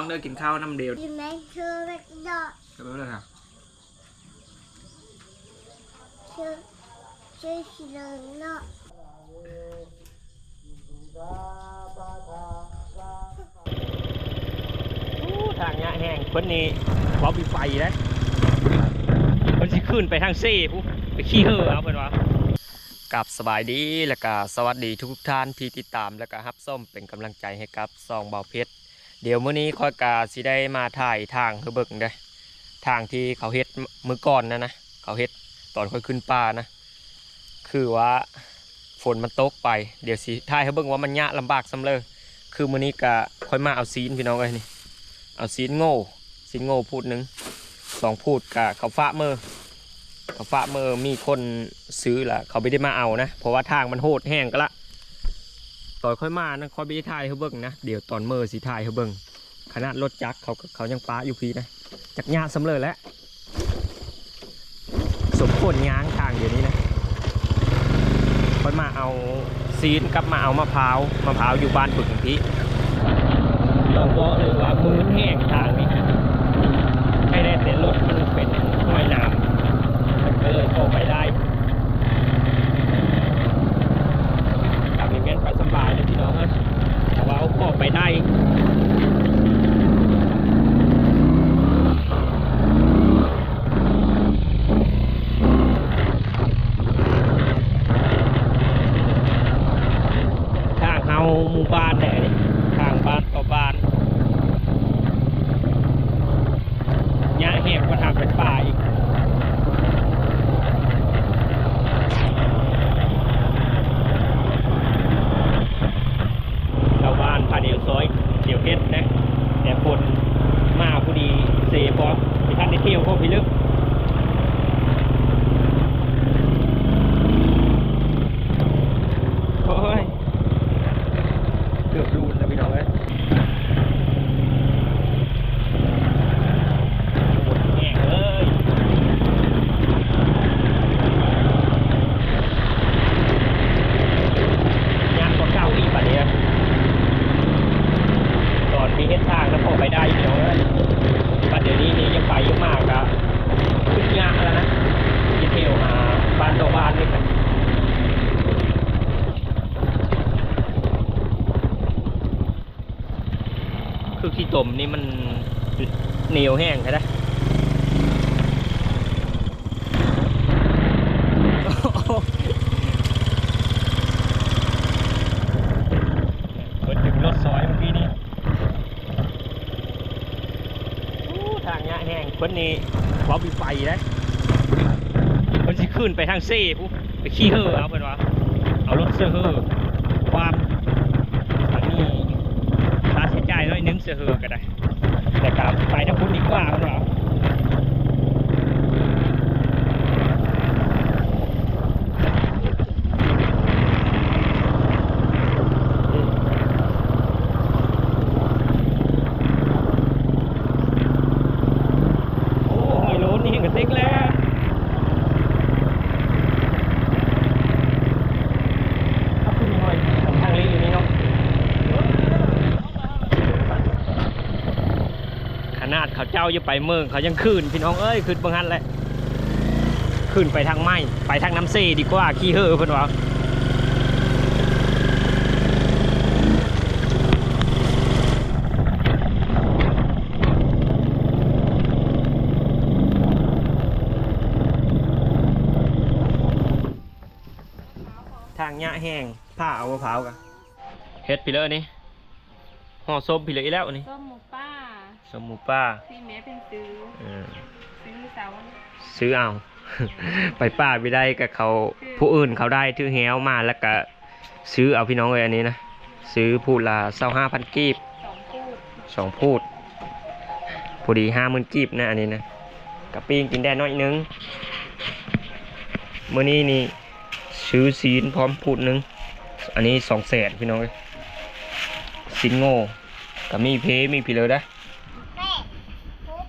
อพี่น้องเด้อกินข้าวน้ำเดียว You make sure that the เด้อเลยครับ sure sure she does not ทางเนี้ยแห้งเพิ่นนี่พร้อมมีไฟแล้วเพิ่นสิขึ้นไปทางเซ่ปุ๊บไปขี้เห่อเอาเพิ่นว่ากับสบายดีแล้วก็สวัสดีทุกท่านที่ติดตามแล้วก็รับส้มเป็นกำลังใจให้กับซองเบาเพชร เดี๋ยวมื้อนี้ค่อยกาสิได้มาถ่ายทางเฮอเบิ่งเด้ทางที่เขาเฮ็ดมื้อก่อนนะนะเขาเฮ็ดตอนค่อยขึ้นป่านะ คือว่าฝนมันตกไป เดี๋ยวสิถ่ายให้เบิ่งว่ามันยะลำบากสำเลยคือมื้อนี้ก็ค่อยมาเอาซีนพี่น้องเอ้ยนี่ เอาซีนโง่ซีนโง่พูดหนึ่งสองพูดกับเขาฟ้าเมอเขาฟ้าเมอมีคนซื้อละเขาไม่ได้มาเอานะ เพราะว่าทางมันโหดแห้งก็ละ ตอนค่อยมานะค่อยไปถ่ายเขาเบิ้งนะเดี๋ยวตอนเมอสีถ่ายเขาเบิ้งขนาดรถจักรเขาเขายังป้าอยู่พีนะจักรยานสำเร็จแล้วสมควรย้างทางเดี๋ยวนี้นะค่อยมาเอาซีนกับมาเอามะพร้าวมะพร้าวอยู่บ้านปึกของพี่เราบอกเลยว่ามือแห้งทางนี้ให้ได้แต่รถมันเป็นห้อยน้ำก็เลยเข้าไปได้กลับไปเมียนไปสบายเลยพี่น้องเอ้ย แต่ว่าเอาเข้าไปได้ทางเฮาหมู่บ้านแหละนี่ทางบ้านต่อบ้านยะแหกมาทางเป็นป่าอีกชาวบ้านพาเดียวซอยเดียวเฮ็ดนะ แต่คนมาผู้ดีเสพร้อมที่ท่านได้เที่ยวเข้าไปลึก โอ้ย เกือบรูนแล้วพี่น้องเอ้ยหมดแง่เลยยากกว่าเก้าอีกป่ะเนี่ยตอนมีเฮ็ดทางแล้วพอไปได้พี่น้องเอ้ยปัจเดี๋ยวนี้นี่ยังไปยังมากอะขึ้นยากแล้วนะที่เที่ยวหาบ้านต่อบ้านนี่กัน คือขี้ตมนี่มันเหนียวแห้งใช่ไหมเปิดถึงรถซอยเมื่อกี้นี้โอ้ทางเนี้ยแห้งเพิ่นนี่ว้ามีไฟนะเพิ่นสิขึ้นไปทางเซ่ปุ๊บไปขี้เห่อเอาเพิ่นว่าเอารถเสื้อเห่อความทางนี้ ค่าใช้จ่ายน้อยหนึงเสือเหือก็ได้ แต่กลับไปถ้าคุณดีกว่ามันเหรอโอ้ยโลนี่ก็ติ๊กแล้วเอาขึ้นหน่อยทางลีอยู่นี่เนาะ ขนาดเขาจะไปเมืองเขายังขึ้นพี่น้องเอ้ยขึ้นบางฮันแหละขึ้นไปทางไม้ไปทางน้ำเซดีกว่าขี้เห่อเพิ่อนว่าทางหญ้าแห้งผ้าเอามะพร้าวกันเฮ็ดพี่เลยนี่ห่อส้มพี่เลยแล้วนี่ส้มหมูป้า สมหมูป้าที่แม่เป็นซื้อเออซื้อเสาซื้อเอา ไปป้าไม่ได้กับเขาผู้อื่นเขาได้ถือแฮวมาแล้วก็ซื้อเอาพี่น้องเลยอันนี้นะซื้อพูดละเศร้าห้าพันกีบสองพูดสองพูดพอดีห้าหมื่นกีบนะอันนี้นะกับปิ้งกินได้น้อยนึงเมื่อนี้นี่ซื้อซีนพร้อมพูดหนึง อันนี้สองแสนพี่น้องเอ้ยซีนโง่กับมีเพมีพี่เลยนะ แม่ทุบ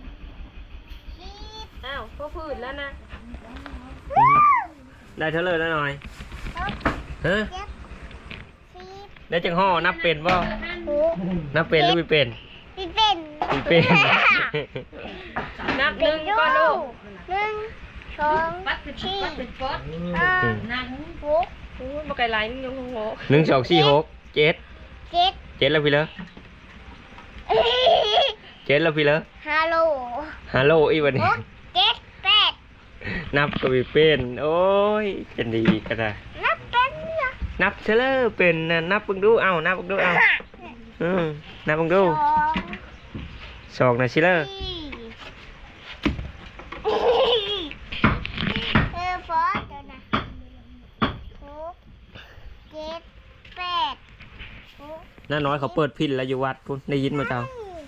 ชีพ อ้าวก็พืชแล้วนะ ได้เท่าเลยแล้วหน่อยทุบฮะเจ็บชีพได้จังห่อนับเป็นบ่หกนับเป็นหรือไม่เป็นพี่เป็นไม่เป็น นับหนึ่งก่อนลูกหนึ่งสองสี่ห้าหกโอ้ยบ่ไกลไหลนึงยังโง่หนึ่งสองสี่หกเจ็ดเจ็ดเจ็ดแล้วพี่เลอเจ็ดแล้วพี่เลอฮัลโหลฮัลโหลอีวันหนี้กเจ็ดแปด นับก็ไม่เป็น โอ้ยจะดีก็ได้ นับเป็นเหรอนับเชลเลอร์เป็นนะนับเบิ่งดูเอ้านับเบิ่งดูเอ้าอืมนับเบิ่งดูสองสองนะเชลเลอร์สี่เออฟอสเดี๋ยวนะหกเจ็ดแปดหกน้าน้อยเขาเปิดพินแล้วอยู่วัดพุ่นได้ยินมาเจ้า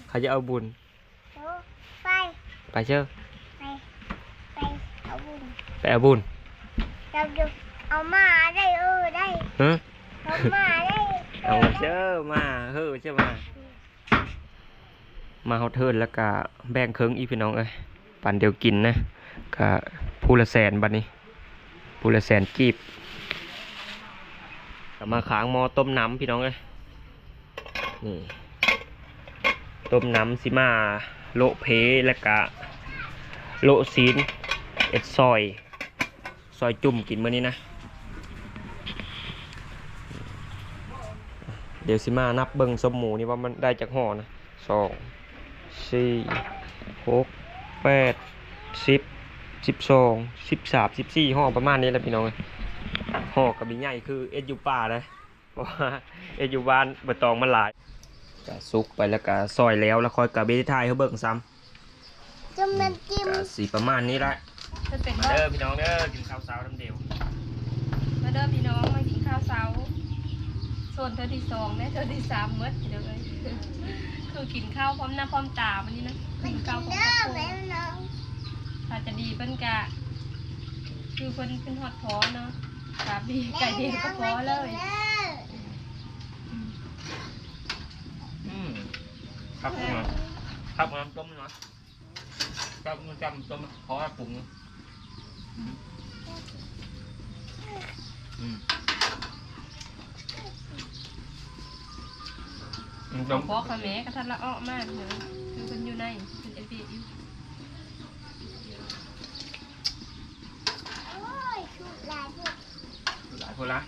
เขาจะเอาบุญหกไป ไปเชื่อ ไปไปเอาบุญ ไปเอาบุญเราจะเอามาได้เออได้ฮะเอามาได้เอาเชื่อมาเฮ้อเชื่อมา มาเฮาเทิร์นแล้วก็แบ่งเครื่องอีพี่น้องเอ้ยปันเดียวกินนะก็ผู้ละแสนบัดนี้ผู้ละแสนกีบก็มาขางหมอต้มน้ำพี่น้องเอ้ยนี่ต้มน้ำสิมาโละเพแล้วก็โละซีนเอ็ดซอย ซอยจุ่มกินมื้อนี้นะ เดี๋ยวสิมานับเบิ่งสมหมูนี่ว่ามันได้จากห่อนะสองสี่หกแปดสิบสิบสองสิบสามสิบสี่ห่อประมาณนี้แหละพี่น้องเอ้ยห่อกับมีใหญ่คือเอ็ดอยู่ป่าเลยเพราะว่าเอ็ดอยู่บ้านใบตองมันหลายก็ซุกไปแล้วก็ซอยแล้วแล้วค่อยกับเบทายเขาเบิ่งซ้จุ่มน้ำจิ้มำก็สีประมาณนี้ละ จะเป็นมาว่าเด้อพี่น้องเด้อกินข้าวเช้าน้ำเดียวมาเด้อพี่น้องมากินข้าวเช้าโซนเธอที่สองและเธอที่สามเมื่อเดี๋ยวเลยคือกินข้าวพร้อมหน้าพร้อมตาวันนี้นะไปกินกิข้าวนพร้อมเด้อตาแม่น้องถ้าจะดีเป็นกะ คือคนเป็นฮอดพอเนาะกะบีไก่เดียวก็พอเลยอืมครับมาครับน้ำต้มหน่อยครับน้ำจำต้มขอปรุงอื มอืมต้มพอขะแม่กระทันละอ้อมากเลยคือคนอยู่ในเป็นเอฟบีอยู่โอ้ยชุดลายพวกหลายคนละ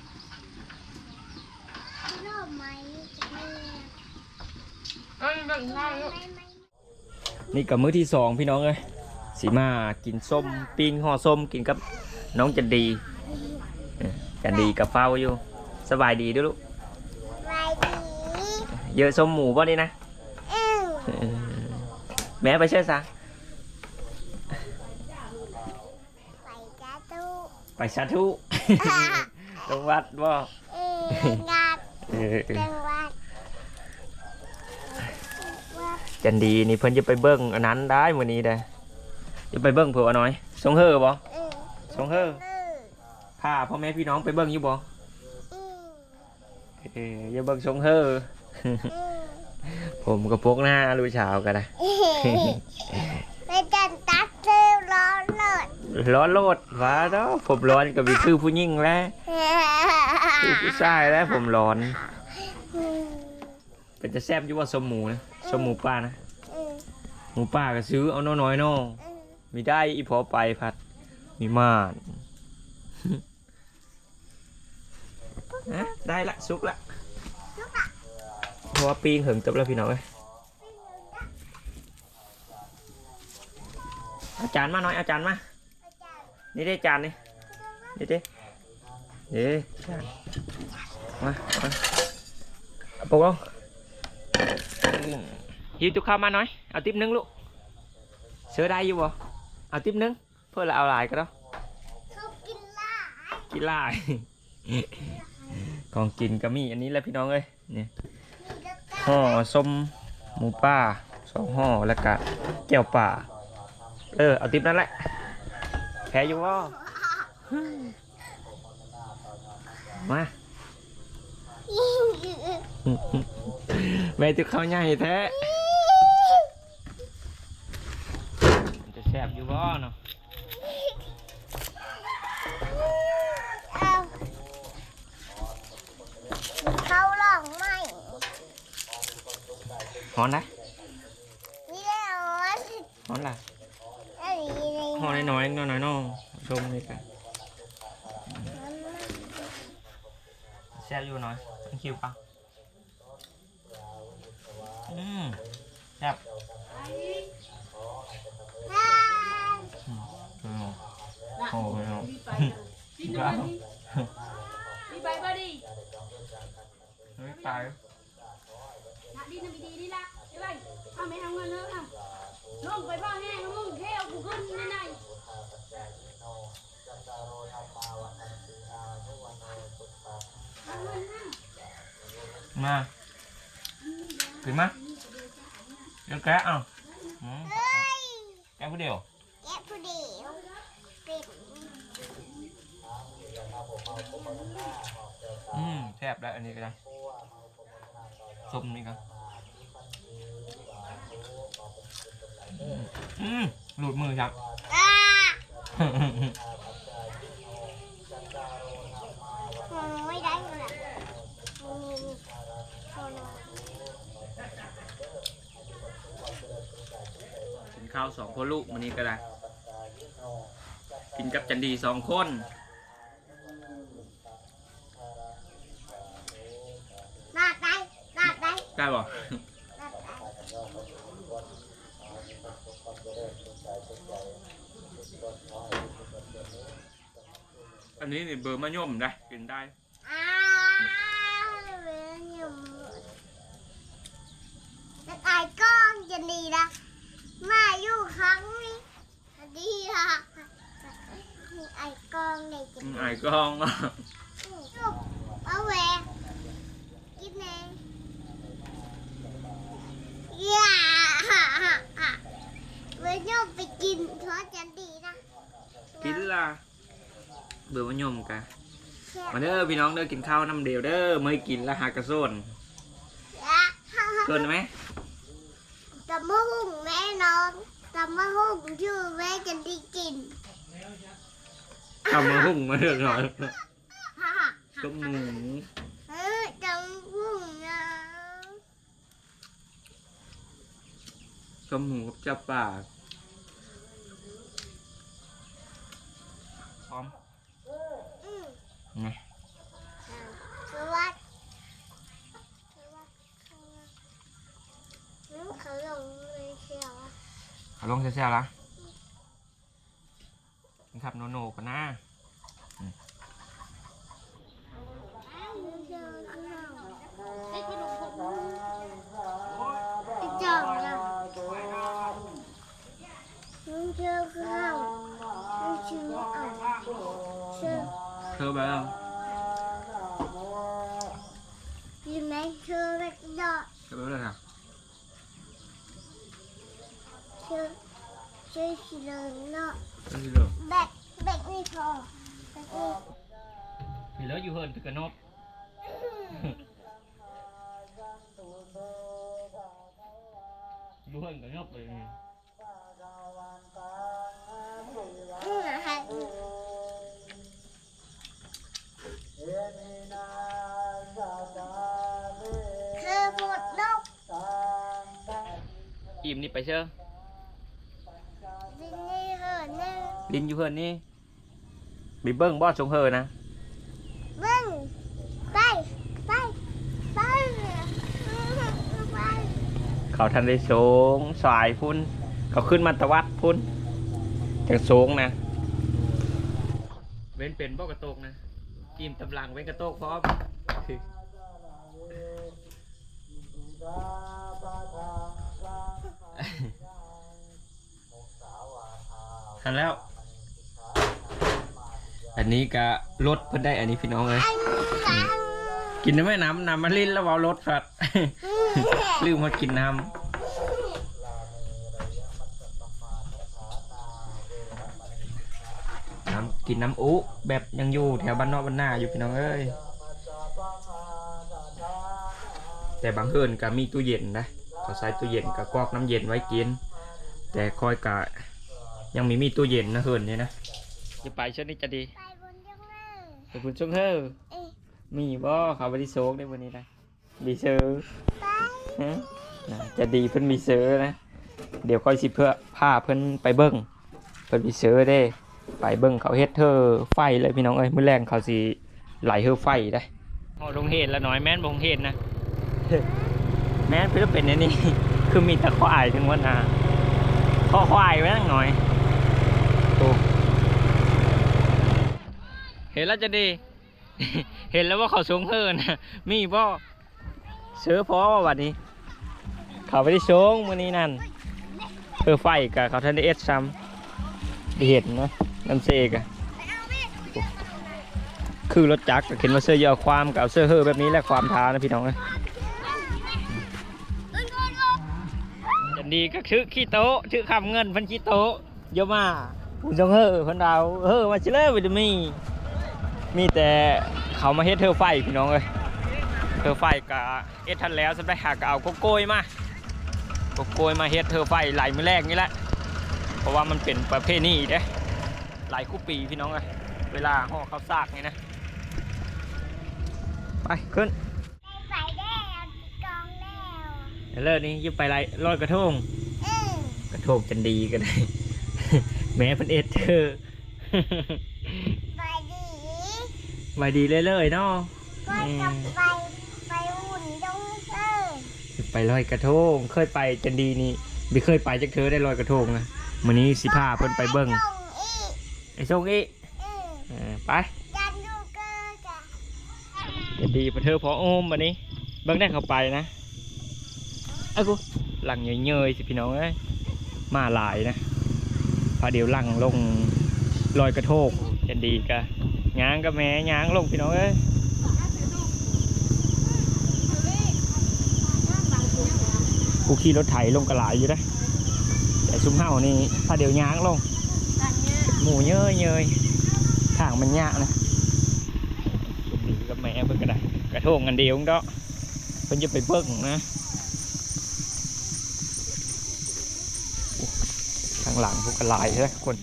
รอบไหมแม่เอ้ยแบ่งข้าวลูกไม่ไม่ นี่กับมื้อที่สองพี่น้องเอ้ย สีมากินส้มปิ้งห่อส้มกินกับน้องจันดีเอ้ยจันดีกับเฝ้าอยู่ สบายดีด้วยลูกไว้ดีเยอะส้มหมูป่ะนี่นะอืมเออแม่ไปเชื่อซะไปจ้าตู้ไปสาธุลงวัดบ่เอ้ยงานเออจังหวัดว่าจันดีนี่เพิ่นจะไปเบิ้งอันนั้นได้มื้อนี้เด้อ จะไปเบิ้งเผื่อว่าน้อยสงเฮอบ่เออสงเฮอเออพาพ่อแม่พี่น้องไปเบิ้งอยู่บ่อืมเอออย่าเบิ้งสงเฮออืมผมกับพวกหน้าลูกชาวกันนะไปจันตักเซลร้อนเลยร้อนโลดว้าเนาะผมร้อนกับมีคือผู้หญิงแล้วคือผู้ชายแล้วผมร้อนเป็นจะแซ่บอยู่ว่าสมหมูนะสมหมูป้านะหมูป่าก็ซื้อเอาน้อยๆเนาะ มีได้อีพอไปพัด มีม่านนะได้ละสุกละเพราะว่าปีงเหิงจบแล้วพี่น้องเอ้ยอาจารย์มาหน่อยอาจารย์มา นี่ได้จานนี่นี่ดินี่จานมามาเอาปกลงหิวจุกข้าวมาหน่อย เอาติ๊บหนึงลูกเสือได้อยู่บ่ เอาติ๊บหนึงเพื่อเราเอาหลายก็ได้เขากินล่ากินหลายของกินก็มีอันนี้แหละพี่น้องเอ้ยเนี่ยห่อส้มหมูป่าสองห่อแล้วก็แก้วป่า เออเอาติ๊บนั่นแหละแพ้อยู่ว่ามาแม่จะเข้าใหญ่แท้มันจะแซ่ บอยู่เนาะเอาเขาลองฮ้อนนะนี่แหละอ๋อฮ้อนล่ะอันนี้เลยฮ้อนน้อยๆน้อยๆน้องชมเลยกันแซ่บอยู่น้อยต้องคิวปะอืมแซ่บ อ่า อืม โอ้โหพี่น้องพี่ไปบ่ดิเฮ้ยตายนะดีนะดีดีละไอ้ไรเอาไม่เอาเงินเนอะลงไปพ่ อแห้งมึงเที่ยวกูขึ้นในในมาขึ้นมาเดี๋ยวแกะเอาอืมเฮ้ยแกะผู้เดียวแกะผู้เดียวเป็ดอืมแซ่บได้อันนี้ก็ได้ส้มนี่กันอืมอืมหลุดมือครับอ่าโอ้ยได้เลยอะนี่นี่โชว์หน่อยกินข้าวสองคนลูกวันนี้ก็ได้ กินกับจันดีสองคน ลาดได้ลาดได้ ได้บ่ ลาดได้ อันนี้นี่เบอร์มะย่อมได้กินได้ อ้าวเวียนอยู่แต่ไอ้กล้องจะดีนะมาอยู่ครั้งนี้ดีค่ะไอ้กล้องเลยจะ อื ดี มไอ้กล้อง ลูกเอาแหวะกินเองอย่าเวียนอยู่ไปกินเพราะจะดีนะ กินล่ะเบอร์มะย่อมกันแค่มาเด้อพี่น้องเด้อกินข้าวน้ำเดียวเด้อไม่กินและหากระโซนอะเกินไหมตำมะหุ่งแม่น้องตำมะหุ่งชื่อแม่จะได้กินทำมาหุ่งมาเด้อหน่อยฮ่าฮ่าต้มหมูเออตำหุ่งนะต้มหมูกับจับปลาพร้อม อืม นะอ่าสวัสดีสวัสดีอืมเขาลงเลยเชียวเขาลงเชียวละกินขับโนโนกันนะ อ้าวเจอข้าวไอ้ที่ลงผมไอ้จ่องนะมึงเจอข้าวมึงชื่ออะชื่ อเธอไปแล้วอยู่ในเธอเล็กดอกเธอไปแล้วค่ะเชื่อ เชื่อสีเหลืองเนาะเธอที่เลิกแบกแบกนี่พอแบกนี่มีเหลืออยู่เฮิร์นคือกระนบอยู่เฮิร์นกระนบเลยอืมฮะเธอหมดนกอิ่มนี่ไปเชื่อดินนี่เหอะนึงลินอยู่เฮิร์นนี่บีเบิ้งบอสชงเฮิร์นนะบึ้งไปไปไปไปเขาทันได้สูงสายพุ่น เขาขึ้นมาตะวัดพุ่นจังสูงนะ เว้นเป็นบ่กระโตกนะ กิมตำลังเว้นกระโตกพร้อมทันแล้ว อันนี้ก็รถเพิ่นได้อันนี้พี่น้องเลยอันหลังกินได้ไหมน้ำน้ำมันลิ้นแล้วเอารถฝัดลืมมากินน้ำน้ำ กินน้ำอุแบบยังอยู่แถวบ้านนอกบ้านหน้าอยู่พี่น้องเอ้ยแต่บางเฮือนก็มีตู้เย็นนะเขาใส่ตู้เย็นกับกรอกน้ำเย็นไว้กิน แต่คอยกะยังมีมีตู้เย็นนะเฮือนนี่นะจะไปเช่นนี้จะดีไปบนยังไงขอบคุณช่วงเฮ้อเอ๊ะมีบ่เขาไปที่โซกได้วันนี้นะบีเซอร์ไปฮะเนะจะดีเพิ่นมีเสือนะ เดี๋ยวค่อยสิเพื่อพาเพิ่นไปเบิ่งเพิ่นมีเสือเด้ ไปเบิ่งเขาเฮ็ดเธอไฟเลยพี่น้องเอ้ยมื้อแรงเขาสิไหลเธอไฟได้พอลงเฮ็ดแล้วน้อยแม่นบ่ลงเฮ็ดนะ แม่นเพิ่นเป็นอันนี้ คือมีแต่ควายถึงว่านาข้อควายไว้ตั้งหน่อยโอ้เห็นแล้วจะดี เห็นแล้วว่าเขาสูงเฮินนะมีบ่เสือพอว่าวันนี้ เขาไปที่ชงมื้อนี้นั่นเพื่อไฟกับเขาทันได้เอสซ้ำได้เห็นเนาะ น้ำเซกะคือรถจักรเข็นมาเสื้อยอความกับเสื้อเฮอแบบนี้แหละความท้านะพี่น้องเอ้ยจันดีก็ชื่อขี้โต๊ะชื่อคำเงินพันขี้โต๊ะเยอะมากผู้จงเฮอพันดาวเฮอมาชิเลวิตามีมีแต่เขามาเฮ็ดเธอไฟพี่น้องเอ้ยเธอไฟกับเอ็ดทันแล้วสำหรับหากเอาโกโก้มาโกโก้มาเฮ็ดเธอไฟไหลมือแรกนี่แหละเพราะว่ามันเป็นประเภทนี้เด้ห ลายคู่ปีพี่น้องเอ้ยเวลาห่อข้าวซากนี่นะ ไปขึ้นใส่แดงกองแล้วเลิศนี่ยิบไปไรลอยกระทงเออกระทงจันดีก็ได้แม้เป็นเอ็ดเธอ ไปดีไว้ดีเรื่อยๆเนาะ ก็จะไปไปหุ่นดงเซอร์ไปลอยกระทง เคยไปจันดีนี่ไม่เคยไปจักเธอได้ลอยกระทงนะมื้อนี้สิพาเพิ่นไปเบิ่งส่งอีก ไอ้ส่งอีเออเออไปจันดูเกอร์กะจันดีพอเธอพอโอมบัดนี้ เบิ่งได้เข้าไปนะไอ้กูหลังเยยๆสิพี่น้องเอ้ยมาหลายนะพอเดี๋ยวหลังลงลอยกระทงจันดีกะย้างกับแม่ย้างลงพี่น้องเอ้ยกูขี่รถไถลงกระหลายอยู่นะแต่ซุ้มเฮานี่พาเดี๋ยวย้างลง หมูเยอะเยยทางมันยากนะดีกับแม่เพิ่นก็ได้กระทงกันเดียวเนาะเพิ่นจะไปเบิ่งนะโอ้ทางหลังพวกกระลายใช่คน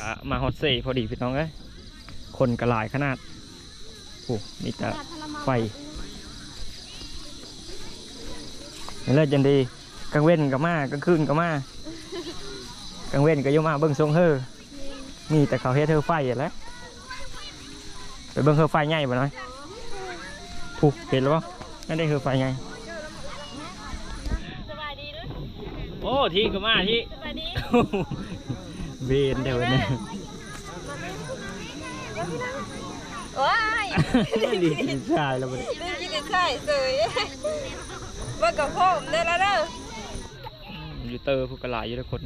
อะมาฮอตเซ่พอดีพี่น้องเอ้ยคนกระลายขนาดโอ้มีแต่ไฟเลิศจันดีกลางเว้นก็มากลางคืนก็มา กลางเว้นก็อยุ่มาเบิ่งทรงเฮอมีแต่เขาเฮ็ดเฮอไฟอย่างแหล้วไปเบิ่งเฮอไฟใหญ่บ่น้อยผูกเห็นแล้วบ่นั่นได้เฮอไฟใหญ่สบายดีด้วยโอ้ที่ก็มาที่สบายดีเวนเดี๋ยวนี้ว้ายดีกินชายแล้วบ่ได้ลืมกินไข่เสยว่ากับพ่อผมได้แล้วเด้ออยู่เตอร์พวกกระหลายอยู่ทุกคน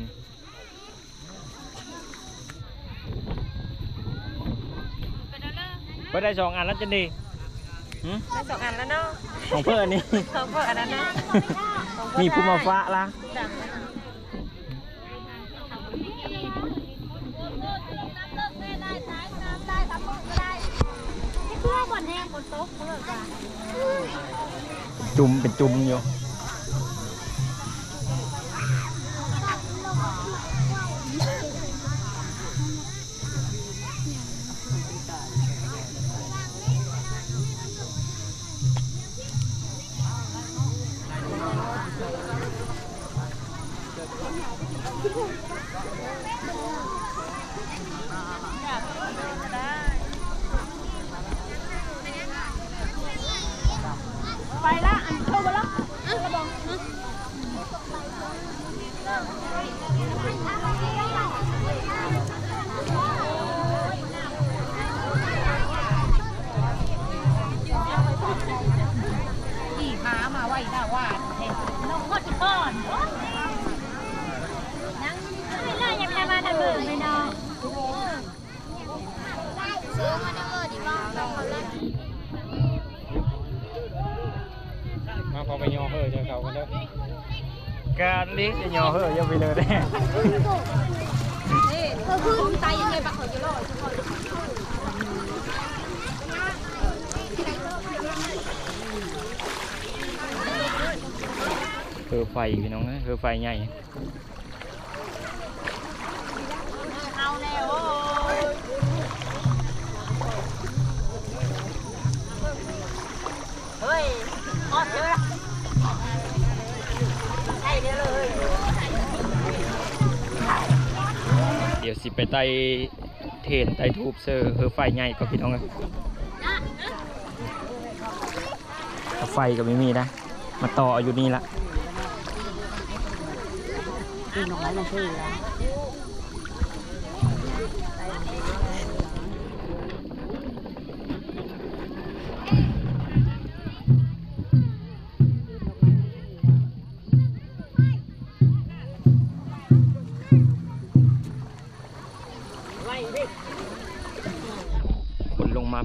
ไปแล้วเด้อก็ได้สองอันแล้วจันดีหึได้สองอันแล้วเนาะของเพื่อนนี่ ของพ่ออันนั้นเนาะมีผู้มาฟ้าละดังเพื่อบนแห้งบนโต๊ะเขาเลยจ้ะจุ่มเป็นจุ่มอยู่ ยอเฮ้ยยังไปเลยแน่นี่ผมตายยังไงปะเขาจะรอดคือไฟพี่น้องนะคือไฟใหญ่ ดี๋ยวสิไปไต่เทนไต่ทูบเซอร์เออไฟใหญ่ก็พี่น้องเลยไฟก็ไม่มีนะ มาต่ออยู่นี่ละ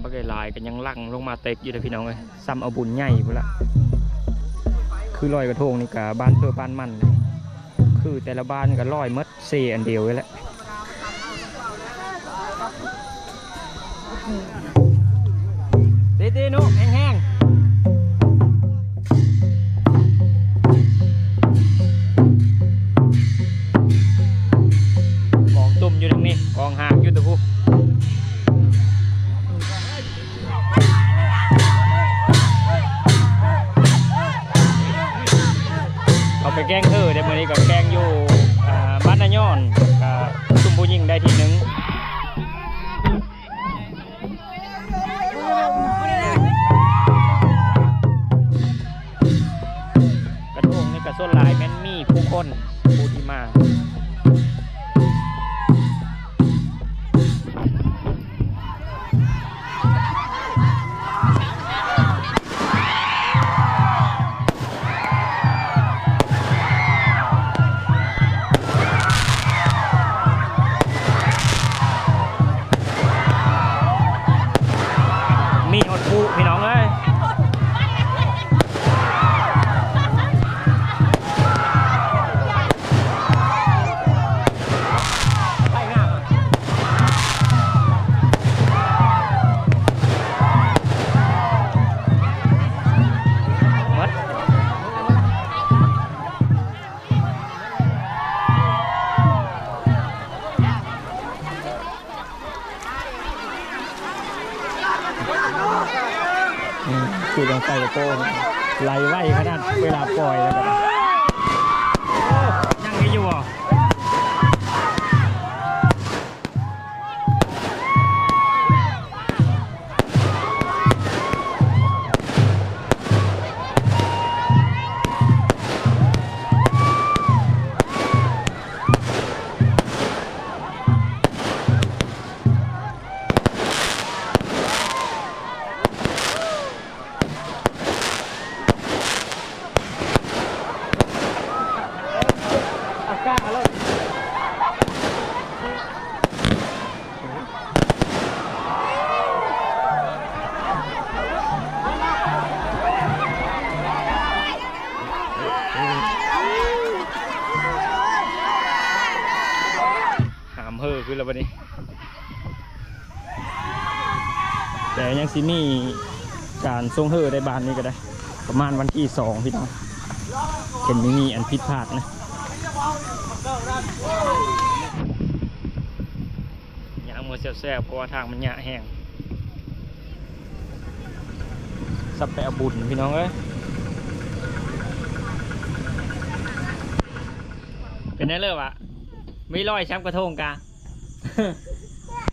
บักไลายกันยังลั่งลงมาเต็กอยู่เลยพี่น้องเลยซ้ำเอาบุญใหญ่พุ่ละคือลอยกระทงนี่กับบ้านเพื่อบ้านมันคือแต่ละบ้านก็ลอยหมดเซอันเดียวไว้แหละตีๆนุแห้ ไปแกล้งเธอได้มื่อนี้กับแกล้งอยู่อ่าบ้านนาย้อนกับซุ่มผู้หญิงได้ทีหนึงกระทงนี่กับส้นหลายแม่นมีผู้คนผู้ที่มา แต่ยังสิมีการทรงเฮอได้บานนี้ก็ได้ ประมาณวันที่สองพี่น้องเห็นไม่มีอันผิดพลาดนะยางมือแซ่บๆเพราะว่าทางมันหยะแห้งสับไปเอาบุญพี่น้องเอ้ยเป็นไงเลิกอะไม่ลอยช้ำกระทงกะ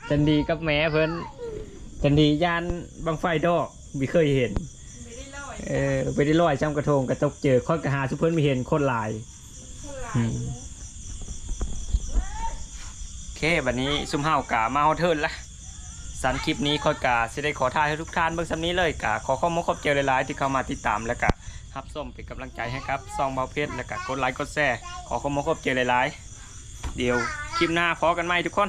จันดีกับแม่เพิ่น จันดียานบังไฟดอกไม่เคยเห็นเออไปได้ลอยช้ำกระทงกระตกเจอค่อยกระหาชุเพิ่นไม่เห็นคนหลายอืมโอเคบัดนี้ซุ่มเฮากะมาเฮาเทิร์นละสันคลิปนี้ค่อยกะสิได้ขอทายให้ทุกท่านเบิ่งสำนี้เลยกะขอข้อมูลขอบเจอหลายๆที่เข้ามาติดตามแล้วกะฮับส้มเป็นกำลังใจให้ครับซองเบาเพชรแล้วกะกดไลค์กดแชร์ขอข้อมูลขอบเจอหลายๆเดี๋ยวคลิปหน้าพอกันใหม่ทุกคน